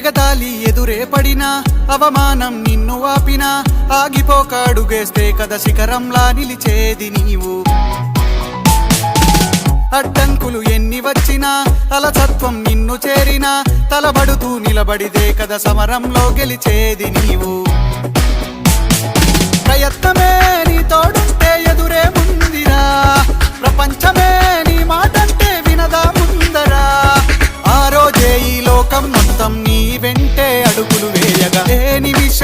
జగతాలి ఎదురే పడినా అవమానం నిన్ను ఆపినా ఆగిపోకాడుగేస్తే కథ శిఖరంలా నిలిచేది నీవు. అడ్డంకులు ఎన్ని వచ్చినా అలసత్వం నిన్ను చేరినా తలబడుతూ నిలబడితే కదా సమరంలో గెలిచేది నీవు.